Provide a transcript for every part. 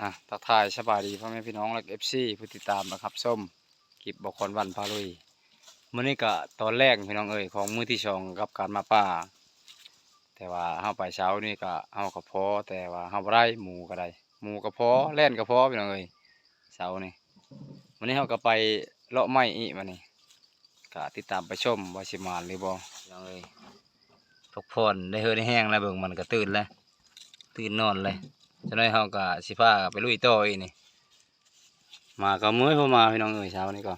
อะทักทายสบายดีพ่อแม่พี่น้องและเอฟซีผู้ติดตามนะครับส้มคลิปบอกคนวันพาลุยมื้อนี้ก็ตอนแรกพี่น้องเอ่ยของมือที่สองกับการมาป่า แต่ว่าเฮาไปเช้านี่ก็เฮาก็พอแต่ว่าเฮาได้หมูก็ได้หมูก็พอแล่นก็พอพี่น้องเอ้ยเช้านี่วันนี้เฮาก็ไปเลาะไม้อีกมานี่ก็ติดตามไปชมวาสิมานหรือบ่พี่น้องเอ้ยพกผ่อนได้เฮือได้แห้งแล้วเบิ่งมันก็ตื่นแล้วตื่นนอนเลย จะได้เฮาก็สิพาไปลุยโตอีนี่ มาก็มื้อยพอมาพี่น้องเอ้ยเช้านี้ก็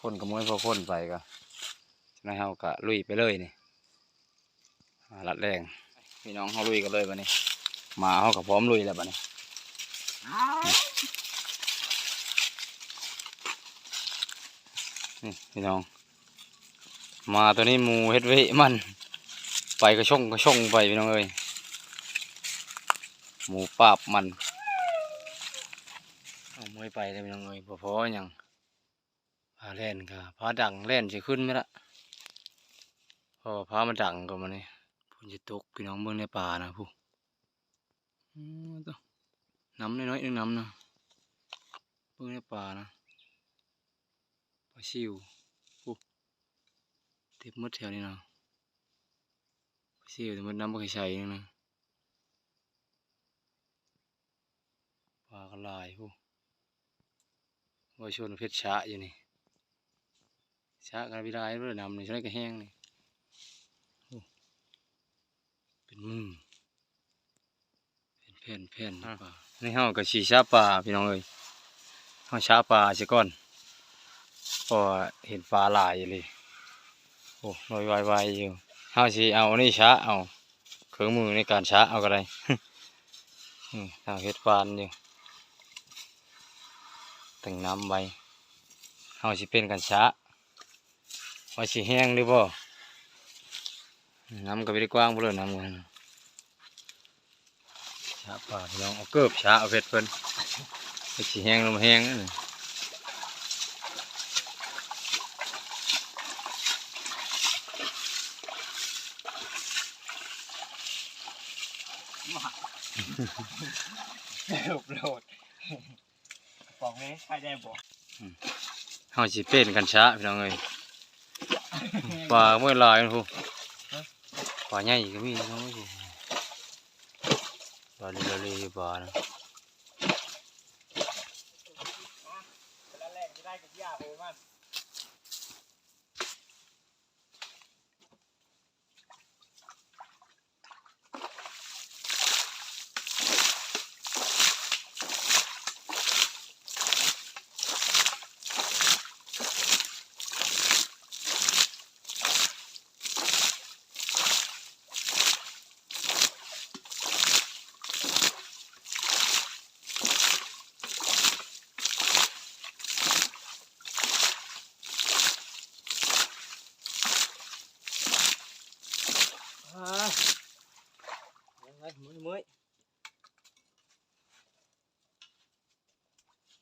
คนก็มื้อยพอคนไปก็จะได้เฮาก็ลุยไปเลยนี่อ่าลัดแรงพี่น้องเฮาลุยกันเลยบัดนี้ มาเฮาก็พร้อมลุยแล้วบัดนี้นี่พี่น้อง มาตัวนี้มูเฮ็ดไว้มัน ไปก็ช่องก็ช่องไปพี่น้องเอ้ย หมูปาบมันเอามวยไปเลยพี่น้องเอ้ยบ่พอหยังพาเล่นก็พาดังเล่นสิขึ้นไหมละพราะว่าพามันดังก็มานี่พุ่นจะตกพี่น้องเบิ่งในป่านะผู้น้ำน้อยๆนึงน้ำนะเบิ่งในป่านะปลาซิวผู้เต็มมดแถวนี้นะปลาซิวแต่มันน้ำบ่เคยใช้นึงนะ ปลากระลายพวกว่าชวนเพชรชะอยู่นี่ชะกันวิไลเรื่อนำนี่ใช้กระแห้งนี่โอ้เป็นมือเป็นแผ่นแผ่นๆปลาในห้องกับชีชาปลาพี่น้องเอ้ยห้องชาปลาเสียก่อนเพอเห็นปลาหลายอยู่เลยโอ้ลอยไวๆอยู่ห้าชีเอานี่ชะเอาเครื่องมือในการชะเอาก็ได้นี่ทางเฮ็ดฟานอยู่ ตึงน้ำไว้เฮาสิเป็นกันช้าว่าสิแห้งหรือบ่น้ำก็ไม่ได้กว้างเพื่อนน้ำกันช้าป่าพี่น้องเอาเกิบช้าเอาเพชรเพิ่นว่าสิแห้งลมแห้งนั่นน่ะโหลด บอกนี้ใครได้บอกเฮาสิเป็นกันช้าพี่น้องเอ้ยปลาเมื่อหลายนะพูปลาใหญ่ก็มีน้องเอ้ยปลาเรือเรือปลานะแล้วแรกจะได้กับย่าโอ้มัน อ่ายังไงมือมือ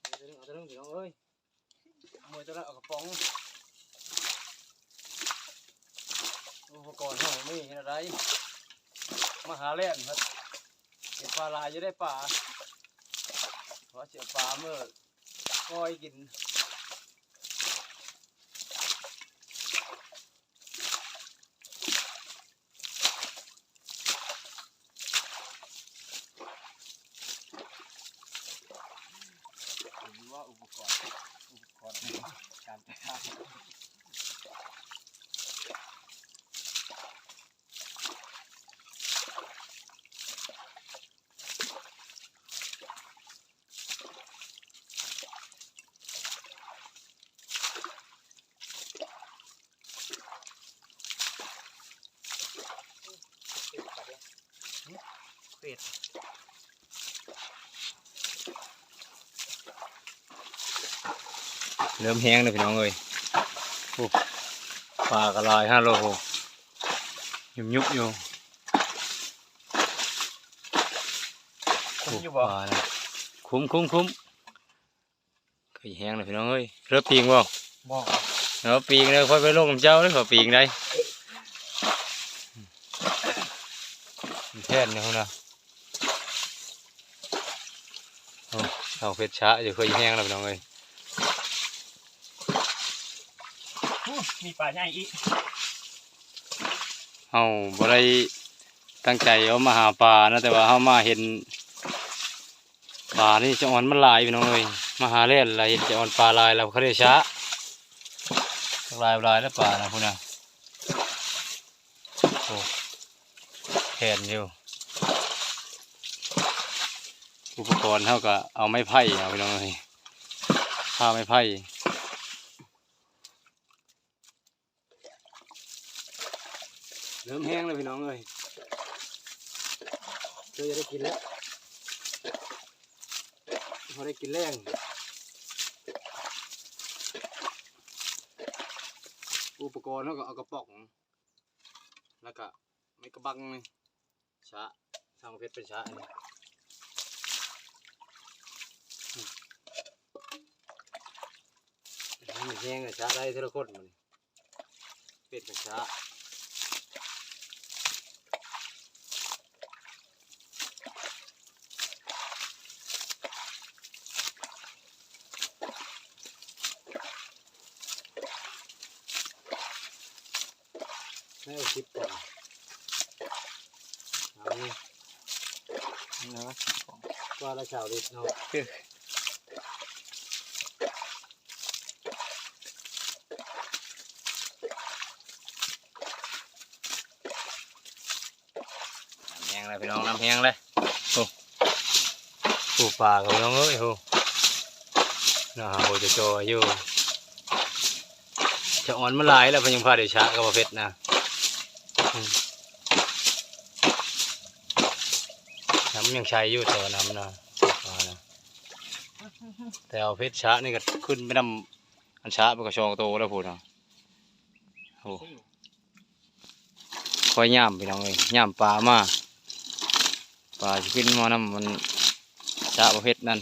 เอาตัวนึงเอาตัวนึงพี่น้องเอ้ยมือตัวนั้นเอากระป๋องอุปกรณ์ห้อง ไม่เห็นอะไรมาหาเล่นครับเก็บปลาลายจะได้ปลาเพราะเสียปลาเมื่อก้อยกิน ผมรู้ว่าอุปกรณ์อุปกรณ์การแต่งงาน เป็ด เริ่มแห้งเลยพี่น้องเอ้ยโอ้ปลากระลายห้าโลโหยุบยุบอยู่คุณอยู่ปบ่ลาน่ะคุ้มคุ้มคุ้มเคยแห้งเลยพี่น้องเอ้ยเรือปีงบ่บอกเนาะปีงเลยค่อยไปลงกับเจ้าเลยขอปีงได้แท่นเนี่ยคุณนะโอ้เอาเพชรช้าอยู่เคยแห้งแล้วพี่น้องเอ้ย อู้ มีปลาใหญ่อีกเฮาบ่ได้ตั้งใจเอามาหาปลานะแต่ว่าเฮามาเห็นปลานี่จะอ่อนมันลายพี่น้องเอ้ยมาหาเล่นหลายเห็นจะอ่อนปลาลายแล้วเขาได้ช้าลายลายแล้วปลานะพุ่นน่ะโอ้แขนอยู่อุปกรณ์เฮาก็เอาไม้ไผ่เอาพี่น้องเอ้ยผ้าไม้ไผ่ เริ่มแห้งแล้วพี่น้องเอ้ยเราจะได้กินแล้วพอได้กินแรงอุปกรณ์เขาก็เอากระป๋อง แล้วก็ไม่กระบังนี่ชะทางเพชรเป็นชะอันนี้อืมอันนี้มันแห้งอะชะได้ทีละคนมันเป็ดกับชะ ให้เอาคลิปก่อนเอานี่แล้วก็ของว่าละชาวดิเนาะแห้งเลยพี่น้องน้ำแห้งเลยโอ้ปูปลากับน้องเอ้ยโหน่าหาโหจะโจอยู่จะอ่อนมันหลายแล้วพยังพาเดี๋ยวช้ากับประเภทนะ น้ำยังใช้อยู่แต่ว่าน้ำนะปลานะแต่เอาเพชรช้านี่ก็ขึ้นไปนำอันช้าไปกับชองโตแล้วพูดนะโอ้คอยย่ามพี่น้องเลยย่ามปลามาปลาจะขึ้นมานำมันชะประเภทนั้น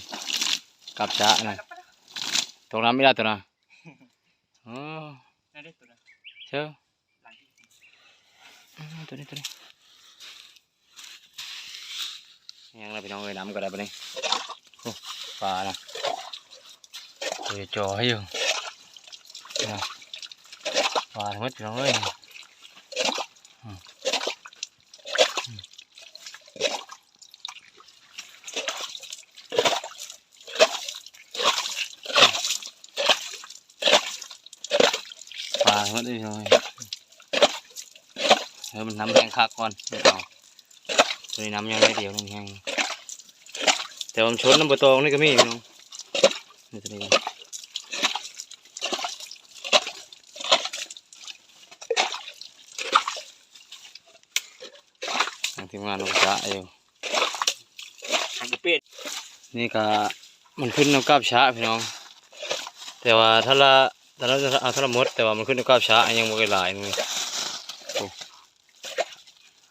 กับชะนั่นตรงนั้นไม่ได้ตัวนะอ๋อนั่นได้ตัวนั้นเชื่อหลังที่อืม ตัวนี้ตัวนี้ยังเราพี่น้องเลยน้ำก็ได้ปะนี่โอ้ปลานะตัวจะจ่อให้อยู่นะปลาทั้งหมดพี่น้องเอ้ยปลาเขาได้เลยเอ อมันน้ำแห้งคักก่อนเดี๋ยวเอาตัวนี้น้ำยังไม่เดียวนึงแห้งแต่ว่ามันชนน้ำบะตองนี่ก็มีน้องนี่ตัวนี้ทีมงานเราจะอยู่หาเป็ดนี่ก็มันขึ้นน้ำกาบช้าพี่น้อง แต่ว่าถ้าละถ้าเราจะเอาถ้าละมดแต่ว่ามันขึ้นน้ำกาบช้ายังไม่หลายนึงโอ้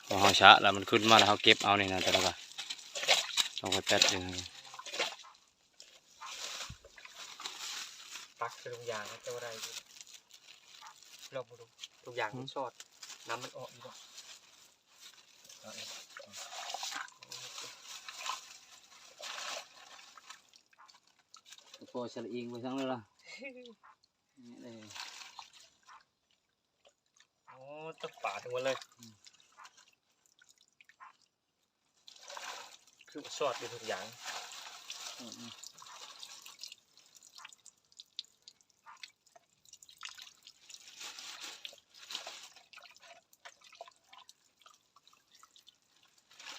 พอเขาช้าแล้วมันขึ้นมาแล้วเขาเก็บเอานี่นะแต่ละก็ต้องไปแป๊ดเลยนะปักคือทุกอย่างนะเจ้าอะไรดูลองมาดูทุกอย่างมันชอดน้ำมันออกอยู่บ่เอาเองโปรสลิงไปทั้งเลยล่ะนี่เลยโอ้ตะป่าถึงหมดเลย คือมันชอดอยู่ทุกอย่าง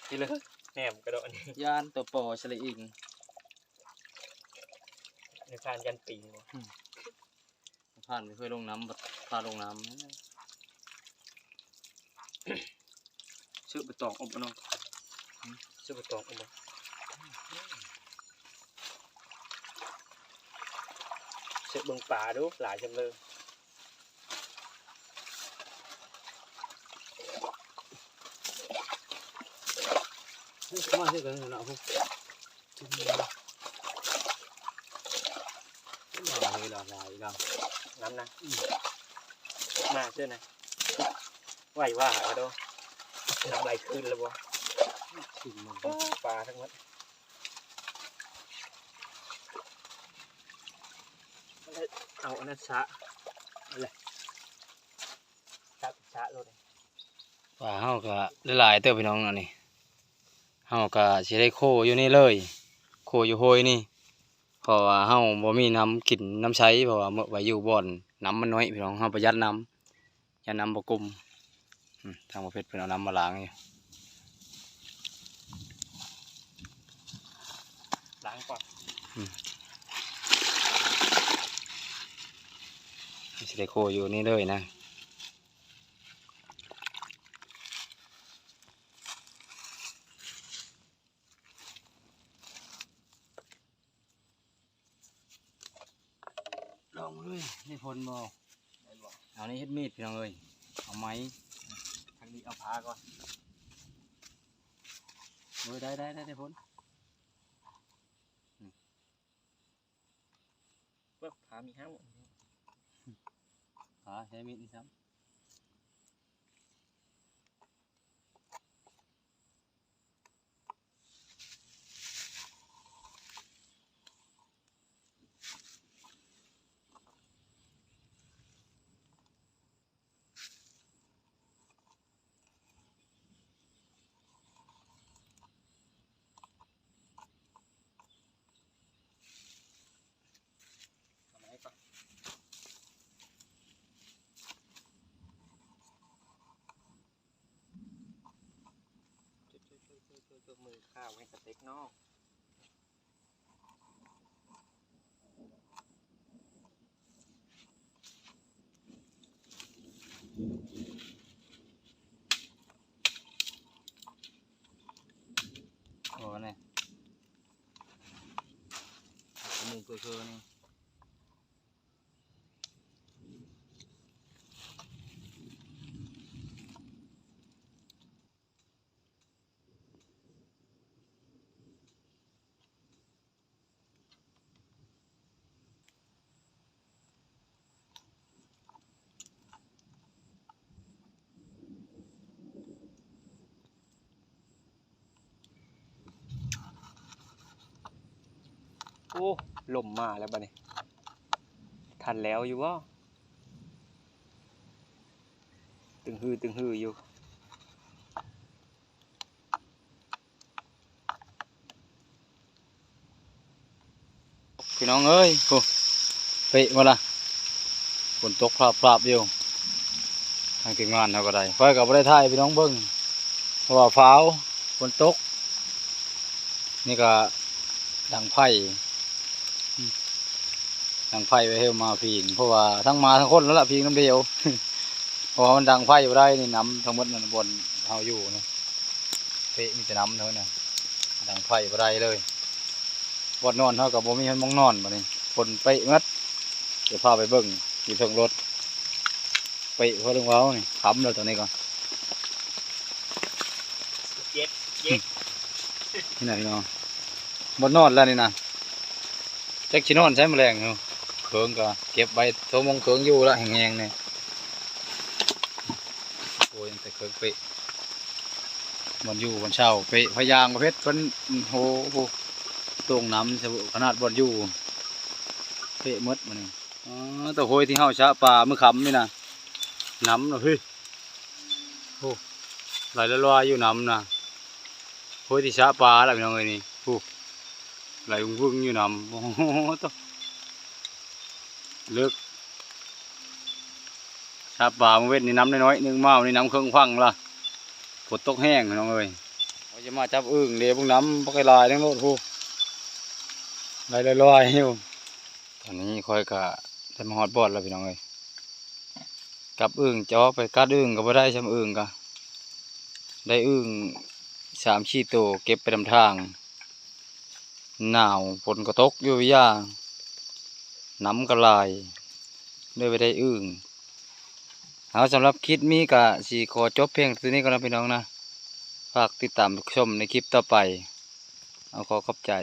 นี่เลยแหนมกระโดดนี่ยานตัวโปรสลิงในการยันปีนวะผ่านไปเคยลงน้ำบัดพาลงน้ำชื่อไปตองอบเนาะ ชื่อไปตองอบเช็คเบิ่งป่าดูหลายจำเลยมาเชื่อกันนะพวกลายลายลายลายน้ำนะมาเจ้านะไหวว่าเอาดูน้ำไหลขึ้นแล้วบ่ สิ่งมันปลาทั้งหมดเอาอันนั้นชะเลยชะชะเลยปลาเฮาก็หลายเติบพี่น้องอันนี้เฮาก็สิได้โคอยู่นี่เลย โคอยู่โอยนี่เพราะว่าเฮาบ่มีน้ำกินน้ำใช้เพราะว่าเมื่อไว้อยู่บ่อนน้ำมันน้อยพี่น้องเฮาประหยัดน้ำยาน้ำประกุมทางประเภทเป็นเอาน้ำมาล้างอยู่ สิได้โคอยู่นี่เลยนะลองเลยนี่พลบ่ได้บอกเอานี่เฮ็ดมีดพี่น้องเอ้ยเอาไม้ทางนี้เอาพาก่อนเอ้ยได้ได้ได้ได้พลเพื่อพามีห้างขาใช้มีด นี่ซ้ำทำไมก่อนจุดจุดจุดจุดจุดจุดมือ ข้าวให้สเต็กนอกโอ้นี่เอามือเคือๆนี่ อ้ลมมาแล้วบ้านี้ทันแล้วอยู่ว่าตึงฮือตึงฮืออยู่พี่น้องเอ้ยโอ้เปะมาละฝนตกพราบพราบอยู่ทางทีมงานเขาก็ได้ไฟกับบ่ได้ถ่ายพี่น้องเบิ้งเพราะว่าฟ้าวฝนตก นี่ก็ดังไผ่ ดังไผ่ไว้ให้มาพิงเพราะว่าทั้งมาทั้งคนแล้วล่ะพิงน้ำเดียวเพราะว่ามันดังไผ่อยู่ได้นี่น้ำทั้งหมดมันบนเฮาอยู่นะเปะมีแต่น้ำเท่านั้นนะดังไผ่บ่ได้เลยบดนอนเท่ากับบ่มีคนมองนอนมานี่คนไปะมัดเดี๋ยวพาไปเบิ่งอยู่เทิงรถไปะเพราะเรื่องเว้านี่ขำเลยตัวนี้ก่อนเย็ดเย็ดนี่ไหนเนาะบดนอนแล้วนี่นะแจ็คชินอนใช้แมลงเนาะ เคิงก็เก็บไว้โมงเคิงอยู่ละแห้งๆเนี่ยโอ้ยแต่เคิงเปะมันอยู่บนเช่าเปะพยางประเภทเพิ่นโหโหตรงน้ำสขนาดบนอยู่เปะมดมันนี่อ๋อตัวโหยที่เฮาชะปลาเมื่อคำนี่นะน้ำเนะเฮ้ยโอ้ไหลละลอยอยู่น้ำนะโหยที่ชะปลาแล้วพี่น้องเอ้ยนี่โอ้ไหลวึ่งอยู่น้ำโอ้โหตัวเลิกชะปลาเมื่อเว้นนี่น้ำน้อยๆนึงเมาวันนี่น้ำเครื่องฟังละฝนตกแห้งน้องเอ้ยเขาจะมาจับอึ่งเดี๋ยวพวกน้ำปกลายทั้งโลดโอ้ไหลละลอยอยู่ตอนนี้คอยกะจะมาฮอดบอดแล้วพี่น้องเอ้ยกับอึ่งจะเอไปกัดอึ่งก็บ่ได้ซ้ำอึ่งกะได้อึ่งสามชีโตวเก็บไปนำทาง หนาวฝนก็ตกอยู่วิยา น้ำกระลาย ด้วยไปได้อึ่งเอาสำหรับคลิปนี้กะสีขอจบเพียงตัวนี้ก็นะพี่น้องนะ ฝากติดตามชมในคลิปต่อไป เอาขอขอบใจ